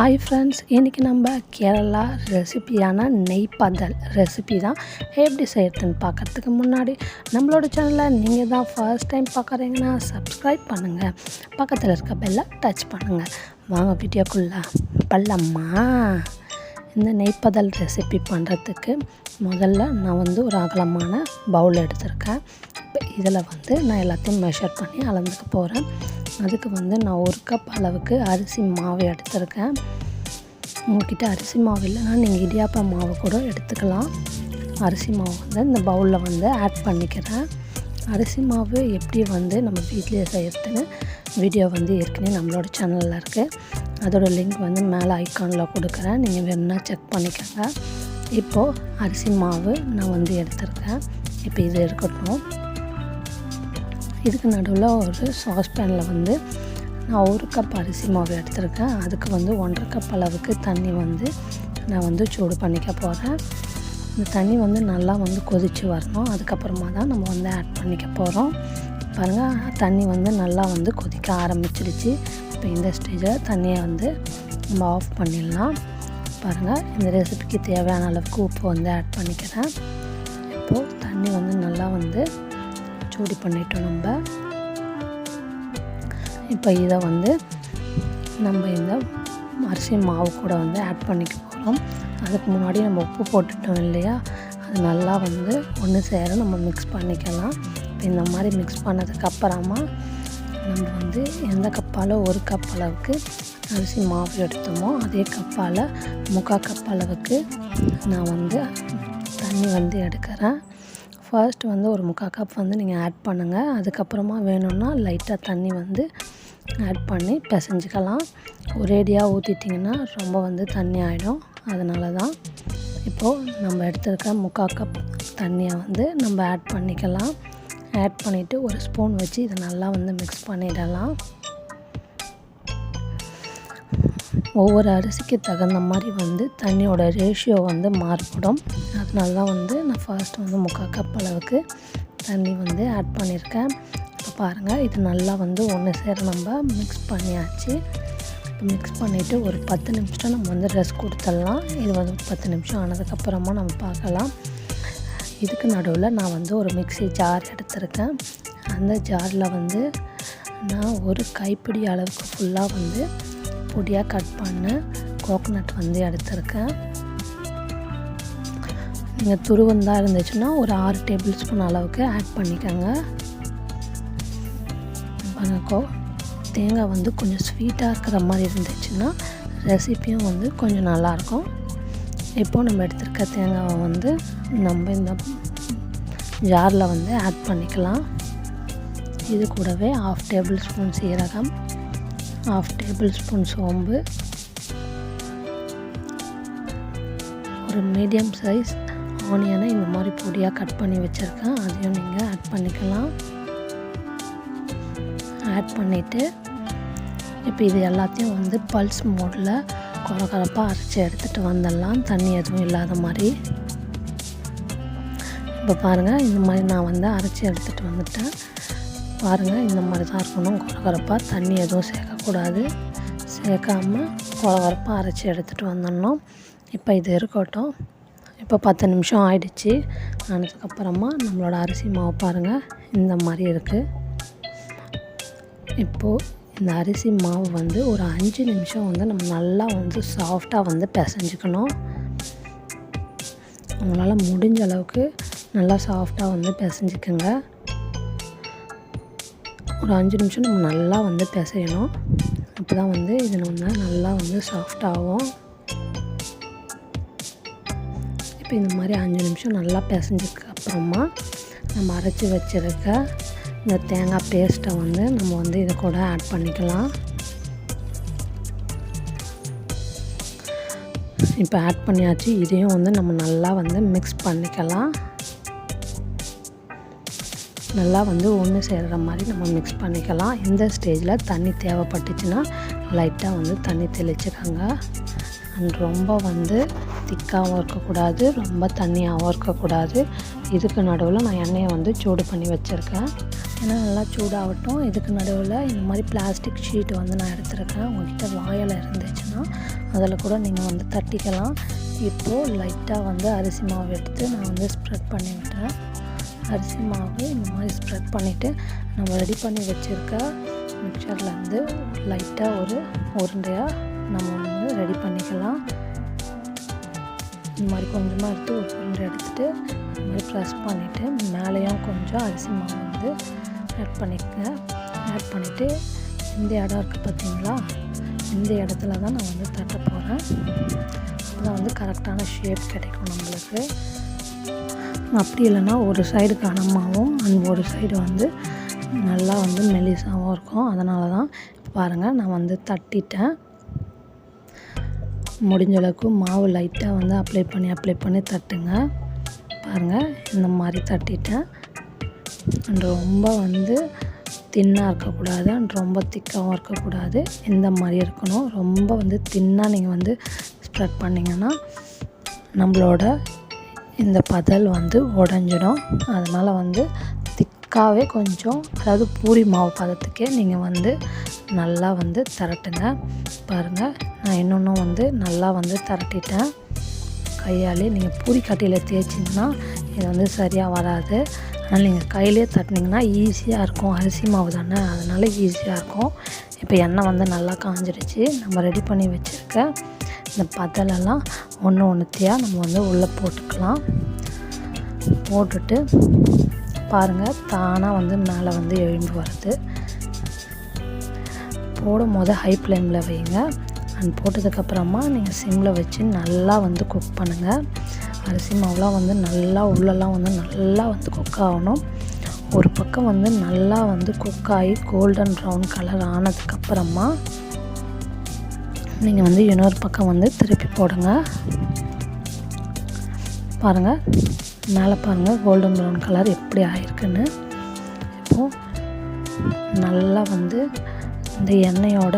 Hi friends இன்றைக்கி நம்ம கேரளா ரெசிபியான நெய் பந்தல் ரெசிபி தான். எப்படி செய்யறதுன்னு பார்க்கறதுக்கு முன்னாடி நம்மளோட சேனலை நீங்கள் தான் ஃபர்ஸ்ட் டைம் பார்க்குறீங்கன்னா சப்ஸ்கிரைப் பண்ணுங்கள் பக்கத்தில் இருக்க பெல்லை டச் பண்ணுங்கள் வாங்க வீடியோக்குள்ளே பல்லம்மா இந்த நெய்ப்பதல் ரெசிபி பண்ணுறதுக்கு முதல்ல நான் வந்து ஒரு அகலமான பவுல் எடுத்திருக்கேன். இப்போ இதில் வந்து நான் எல்லாத்தையும் மெஷர் பண்ணி அளந்துக்க போகிறேன் அதுக்கு வந்து நான் ஒரு கப் அளவுக்கு அரிசி மாவு எடுத்திருக்கேன். உங்கள்கிட்ட அரிசி மாவு இல்லைன்னா நீங்கள் இடியாப்ப மாவு கூட எடுத்துக்கலாம். அரிசி மாவு வந்து இந்த பவுலில் வந்து ஆட் பண்ணிக்கிறேன். அரிசி மாவு எப்படி வந்து நம்ம வீட்லேயே செய்யறதுன்னு வீடியோ வந்து ஏற்கனவே நம்மளோட சேனலில் இருக்குது அதோடய லிங்க் வந்து மேலே ஐக்கானில் கொடுக்குறேன். நீங்கள் வேணும்னா செக் பண்ணிக்கோங்க. இப்போது அரிசி மாவு நான் வந்து எடுத்திருக்கேன். இப்போ இது இருக்கட்டும். இதுக்கு நடுவில் ஒரு சாஸ்பேனில் வந்து நான் ஒரு கப் அரிசி மாவு எடுத்திருக்கேன். அதுக்கு வந்து ஒன்றரை கப் அளவுக்கு தண்ணி வந்து நான் வந்து சூடு பண்ணிக்க போகிறேன் இந்த தண்ணி வந்து நல்லா வந்து கொதித்து வரணும். அதுக்கப்புறமா தான் நம்ம வந்து ஆட் பண்ணிக்க போகிறோம் பாருங்கள் தண்ணி வந்து நல்லா வந்து கொதிக்க ஆரம்பிச்சிருச்சு. இப்போ இந்த ஸ்டேஜில் தண்ணியை வந்து நம்ம ஆஃப் பண்ணிடலாம். பாருங்கள் இந்த ரெசிபிக்கு தேவையான அளவுக்கு உப்பு வந்து ஆட் பண்ணிக்கிறேன். இப்போது தண்ணி வந்து நல்லா வந்து சூடு பண்ணிட்டோம் நம்ம. இப்போ இதை வந்து நம்ம இந்த அரிசி மாவு கூட வந்து ஆட் பண்ணிக்க போகிறோம் அதுக்கு முன்னாடி நம்ம உப்பு போட்டுட்டோம் இல்லையா? அது நல்லா வந்து ஒன்று சேர நம்ம மிக்ஸ் பண்ணிக்கலாம். இப்போ இந்த மாதிரி மிக்ஸ் பண்ணதுக்கப்புறமா நம்ம வந்து எந்த கப்பால் ஒரு கப் அளவுக்கு அரிசி மாவு எடுத்தோமோ அதே கப்பால் முக்கால் கப் அளவுக்கு நான் வந்து தண்ணி வந்து எடுக்கிறேன். ஃபர்ஸ்ட் வந்து ஒரு முக்கால் கப் வந்து நீங்கள் ஆட் பண்ணுங்கள் அதுக்கப்புறமா வேணும்னா லைட்டாக தண்ணி வந்து ஆட் பண்ணி பிசைஞ்சிக்கலாம். ஒரேடியாக ஊற்றிட்டிங்கன்னா ரொம்ப வந்து தண்ணி ஆகிடும் அதனால தான் இப்போது நம்ம எடுத்துருக்க முக்கால் கப் தண்ணியை வந்து நம்ம ஆட் பண்ணிக்கலாம். ஆட் பண்ணிவிட்டு ஒரு ஸ்பூன் வச்சு இதை நல்லா வந்து மிக்ஸ் பண்ணிடலாம். ஒவ்வொரு அரிசிக்கு தகுந்த மாதிரி வந்து தண்ணியோட ரேஷியோ வந்து மாறுபடும். அதனால தான் வந்து நான் ஃபர்ஸ்ட் வந்து முக்கால் கப் அளவுக்கு தண்ணி வந்து ஆட் பண்ணியிருக்கேன். இப்போ பாருங்கள் இது நல்லா வந்து ஒன்று சேர நம்ம மிக்ஸ் பண்ணியாச்சு. இப்போ மிக்ஸ் பண்ணிவிட்டு ஒரு பத்து நிமிஷம் நம்ம வந்து ரெஸ்ட் கொடுத்துடலாம். இது வந்து பத்து நிமிஷம் ஆனதுக்கப்புறமா நம்ம பார்க்கலாம். இதுக்கு நடுவில் நான் வந்து ஒரு மிக்சி ஜார் எடுத்திருக்கேன். அந்த ஜாரில் வந்து நான் ஒரு கைப்பிடி அளவுக்கு ஃபுல்லாக வந்து பொடியாக கட் பண்ண. கோகனட் வந்து எடுத்திருக்கேன். நீங்கள் துருவந்தான் இருந்துச்சுன்னா ஒரு ஆறு டேபிள் ஸ்பூன் அளவுக்கு ஆட் பண்ணிக்கோங்க. கோ தேங்காய் வந்து கொஞ்சம் ஸ்வீட்டாக இருக்கிற மாதிரி இருந்துச்சுன்னா ரெசிப்பியும் வந்து கொஞ்சம் நல்லாயிருக்கும். இப்போது நம்ம எடுத்திருக்க தேங்காவை வந்து நம்ம இந்த ஜாரில் வந்து ஆட் பண்ணிக்கலாம். இது கூடவே ஆஃப் டேபிள் ஸ்பூன் சீரகம் ஆஃப் டேபிள் ஸ்பூன் சோம்பு. ஒரு மீடியம் சைஸ் ஆனியனை இந்த மாதிரி பொடியாக கட் பண்ணி வச்சுருக்கேன். அதையும் நீங்கள் ஆட் பண்ணிக்கலாம். ஆட் பண்ணிவிட்டு இப்போ இது எல்லாத்தையும் வந்து பல்ஸ் மோடில் குறக்குறப்பாக அரைச்சி எடுத்துகிட்டு வந்துடலாம். தண்ணி எதுவும் இல்லாத மாதிரி. இப்போ பாருங்கள் இந்த மாதிரி நான் வந்து அரைச்சி எடுத்துகிட்டு வந்துட்டேன். பாருங்கள் இந்த மாதிரி தான் இருக்கணும். குறகுறப்பாக தண்ணி எதுவும் சேர்க்கக்கூடாது சேர்க்காமல் குறகுறப்பாக அரைச்சி எடுத்துகிட்டு வந்துடணும். இப்போ இது இருக்கட்டும். இப்போ பத்து நிமிஷம் ஆயிடுச்சு. ஆனதுக்கப்புறமா நம்மளோட அரிசி மாவு பாருங்கள் இந்த மாதிரி இருக்குது இப்போது இந்த அரிசி மாவு வந்து ஒரு அஞ்சு நிமிஷம் வந்து நம்ம நல்லா வந்து சாஃப்டாக வந்து பிசைஞ்சிக்கணும். உங்களால் முடிஞ்ச அளவுக்கு நல்லா சாஃப்டாக வந்து பிசைஞ்சிக்கோங்க. ஒரு அஞ்சு நிமிஷம் நம்ம நல்லா வந்து பிசையணும். அப்போ தான் வந்து இது நம்ம நல்லா வந்து சாஃப்டாகும் இப்போ இந்த மாதிரி அஞ்சு நிமிஷம் நல்லா பிசைஞ்சதுக்கு அப்புறமா நம்ம அரைச்சி வச்சுருக்க இந்த தேங்காய் பேஸ்ட்டை வந்து நம்ம வந்து இதை கூட ஆட் பண்ணிக்கலாம். இப்போ ஆட் பண்ணியாச்சு. இதையும் வந்து நம்ம நல்லா வந்து மிக்ஸ் பண்ணிக்கலாம். நல்லா வந்து ஒன்று சேர்கிற மாதிரி நம்ம மிக்ஸ் பண்ணிக்கலாம். இந்த ஸ்டேஜில் தண்ணி தேவைப்பட்டுச்சுன்னா லைட்டாக வந்து தண்ணி தெளிச்சுக்கோங்க. அண்ட் ரொம்ப வந்து திக்காகவும் இருக்கக்கூடாது ரொம்ப தண்ணியாகவும் இருக்கக்கூடாது. இதுக்கு நடுவில் நான் எண்ணெயை வந்து சூடு பண்ணி வச்சுருக்கேன். ஏன்னா நல்லா சூடாகட்டும். இதுக்கு நடுவில் இந்த மாதிரி பிளாஸ்டிக் ஷீட் வந்து நான் எடுத்துருக்கேன். உங்கள்கிட்ட வாயில் இருந்துச்சுன்னா அதில் கூட நீங்கள் வந்து தட்டிக்கலாம். இப்போது லைட்டாக வந்து அரிசி மாவு எடுத்து நான் வந்து ஸ்ப்ரெட் பண்ணிவிட்டேன். அரிசி மாவு இந்த மாதிரி ஸ்ப்ரெட் பண்ணிவிட்டு நம்ம ரெடி பண்ணி வச்சுருக்க மிக்சர்லேருந்து லைட்டாக ஒரு உருண்டையாக நம்ம வந்து ரெடி பண்ணிக்கலாம். இந்த மாதிரி கொஞ்சமாக எடுத்து ஒரு உருண்டை எடுத்துகிட்டு இந்த மாதிரி ப்ரெஸ் பண்ணிவிட்டு மேலேயும் கொஞ்சம் அரிசி மாவு வந்து ஆட் பண்ணிக்கங்க ஆட் பண்ணிவிட்டு இந்த இடம் இருக்குது பார்த்தீங்களா இந்த இடத்துல தான் நான் வந்து தட்ட போகிறேன் அப்போ வந்து கரெக்டான ஷேப் கிடைக்கும் நம்மளுக்கு. அப்படி இல்லைன்னா ஒரு சைடு கனமாகவும் அண்ட் ஒரு சைடு வந்து நல்லா வந்து மெலிசாகவும் இருக்கும். அதனால தான் பாருங்கள் நான் வந்து தட்டிட்டேன். முடிஞ்ச அளவுக்கு மாவு லைட்டாக வந்து அப்ளை பண்ணி அப்ளை பண்ணி தட்டுங்க. பாருங்கள் இந்த மாதிரி தட்டிட்டேன். அண்ட் ரொம்ப வந்து தின்னாக இருக்கக்கூடாது அண்ட் ரொம்ப திக்காகவும் இருக்கக்கூடாது. இந்த மாதிரி இருக்கணும். ரொம்ப வந்து தின்னாக நீங்கள் வந்து ஸ்ப்ரெட் பண்ணிங்கன்னா நம்மளோட இந்த பதல் வந்து உடஞ்சிடும். அதனால் வந்து திக்காகவே கொஞ்சம் அதாவது பூரி மாவு பதத்துக்கே நீங்கள் வந்து நல்லா வந்து திரட்டுங்க. பாருங்கள் நான் இன்னொன்றும் வந்து நல்லா வந்து திரட்டிட்டேன். கையாலே நீங்கள் பூரி கட்டியில் தேய்ச்சிங்கன்னா இது வந்து சரியாக வராது. அதனால் நீங்கள் கையிலே தட்டினீங்கன்னா ஈஸியாக இருக்கும். அரிசி மாவு தானே அதனால் ஈஸியாக இருக்கும். இப்போ எண்ணெய் வந்து நல்லா காஞ்சிடுச்சு நம்ம ரெடி பண்ணி வச்சுருக்க இந்த பதலெல்லாம் ஒன்று ஒன்றுத்தையாக நம்ம வந்து உள்ளே போட்டுக்கலாம். போட்டுட்டு பாருங்கள் தானாக வந்து மேலே வந்து எழும்பு வருது. போடும் போது ஹை ஃப்ளேமில் வைங்க. அண்ட் போட்டதுக்கப்புறமா நீங்கள் சிம்மில் வச்சு நல்லா வந்து குக் பண்ணுங்கள் அரிசி மாவுலாம் வந்து நல்லா உள்ளெல்லாம் வந்து நல்லா வந்து குக் ஆகணும். ஒரு பக்கம் வந்து நல்லா வந்து குக் ஆகி கோல்டன் ப்ரௌன் கலர் ஆனதுக்கப்புறமா நீங்கள் வந்து இன்னொரு பக்கம் வந்து திருப்பி போடுங்க. பாருங்கள் மேலே பாருங்கள் கோல்டன் ப்ரௌன் கலர் எப்படி ஆயிருக்குன்னு. இப்போது நல்லா வந்து இந்த எண்ணெயோட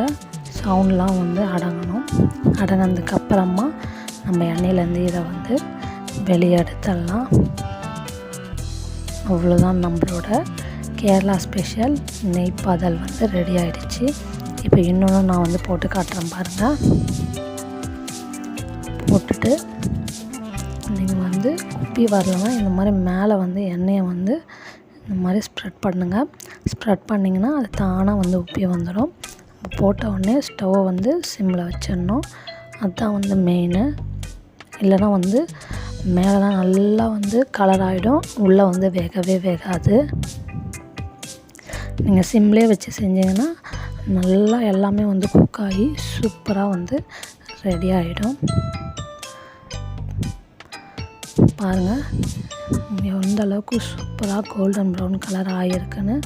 சவுண்ட்லாம் வந்து அடங்கணும். அடங்கினதுக்கப்புறமா நம்ம எண்ணெயிலேருந்து இதை வந்து வெளியே எடுத்துடலாம். அவ்வளோதான் நம்மளோட கேரளா ஸ்பெஷல் நெய் பாதல் வந்து ரெடி ஆகிடுச்சு இப்போ இன்னொன்று நான் வந்து போட்டு காட்டுறேன் பாருங்கள் போட்டுட்டு நீங்கள் வந்து உப்பி வரலன்னா இந்த மாதிரி மேலே வந்து எண்ணெயை வந்து இந்த மாதிரி ஸ்ப்ரெட் பண்ணுங்கள் ஸ்ப்ரெட் பண்ணிங்கன்னா அது தானாக வந்து உப்பி வந்துடும் போட்ட உடனே ஸ்டவ்வை வந்து சிம்மில் வச்சிடணும். அதுதான் வந்து மெயினு இல்லைன்னா வந்து மேலெலாம் நல்லா வந்து கலர் ஆகிடும் உள்ளே வந்து வேகவே வேகாது. நீங்கள் சிம்லேயே வச்சு செஞ்சீங்கன்னா நல்லா எல்லாமே வந்து குக் ஆகி சூப்பராக வந்து ரெடி ஆகிடும் பாருங்கள் எந்த அளவுக்கு சூப்பராக கோல்டன் ப்ரௌன் கலர் ஆகியிருக்குன்னு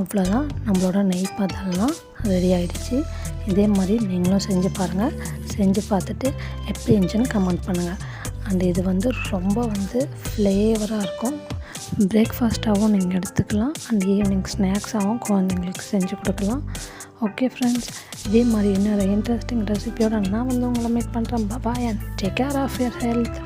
அவ்வளோதான் நம்மளோட நெய் பதெல்லாம் ரெடி ஆகிடுச்சு இதே மாதிரி நீங்களும் செஞ்சு பாருங்கள் செஞ்சு பார்த்துட்டு எப்படி இருந்துச்சுன்னு கமெண்ட் பண்ணுங்கள் அண்ட் இது வந்து ரொம்ப வந்து ஃப்ளேவராக இருக்கும். பிரேக்ஃபாஸ்ட்டாகவும் நீங்கள் எடுத்துக்கலாம். அண்ட் ஈவினிங் ஸ்நாக்ஸாகவும் குழந்தைங்களுக்கு செஞ்சு கொடுக்கலாம். ஓகே ஃப்ரெண்ட்ஸ் இதே மாதிரி இன்னொரு இன்ட்ரெஸ்டிங் ரெசிபியோட நான் வந்து உங்களை மீட் பண்ணுறேன் bye and take care of your health